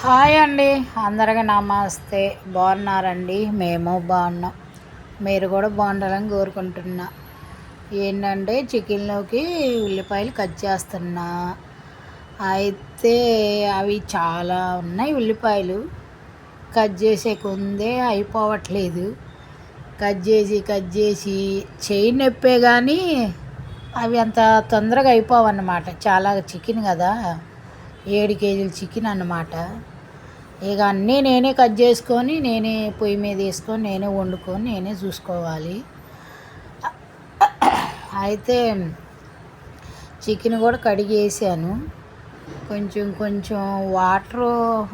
Hi అండి. అందరికీ నమస్తే. బాగున్నారండి? మేము బాగున్నాం. మీరు కూడా బాగుండాలని కోరుకుంటున్నా. ఏంటంటే చికెన్లోకి ఉల్లిపాయలు కట్ చేస్తున్నా. అయితే అవి చాలా ఉన్నాయి ఉల్లిపాయలు. కట్ చేసే కొందే అయిపోవట్లేదు. కట్ చేసి కట్ చేసి చేయి నొప్పే కానీ అవి అంత తొందరగా అయిపోవన్నమాట. చాలా చికెన్ కదా. ఏడు కేజీలు చికెన్ అన్నమాట. ఇక అన్నీ నేనే కట్ చేసుకొని నేనే పొయ్యి మీద వేసుకొని నేనే వండుకొని నేనే చూసుకోవాలి. అయితే చికెన్ కూడా కడిగేసాను. కొంచెం కొంచెం వాటర్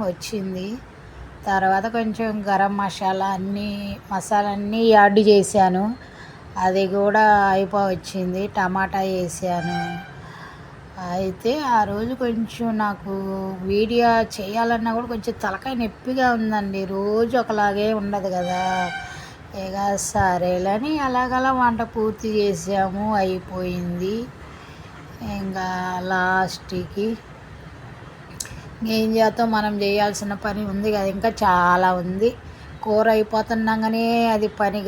వచ్చింది. తర్వాత కొంచెం గరం మసాలా అన్నీ మసాలా అన్నీ యాడ్ చేశాను. అది కూడా అయిపో వచ్చింది. టమాటా వేసాను. అయితే ఆ రోజు కొంచెం నాకు వీడియో చేయాలన్నా కూడా కొంచెం తలకాయ నొప్పిగా ఉందండి. రోజు ఒకలాగే ఉండదు కదా. ఇక సరేలని అలాగలా వంట పూర్తి చేసాము అయిపోయింది. ఇంకా లాస్ట్కి ఏం చేస్తాం? మనం చేయాల్సిన పని ఉంది కదా. ఇంకా చాలా ఉంది. కూర అయిపోతున్నాగానే అది పని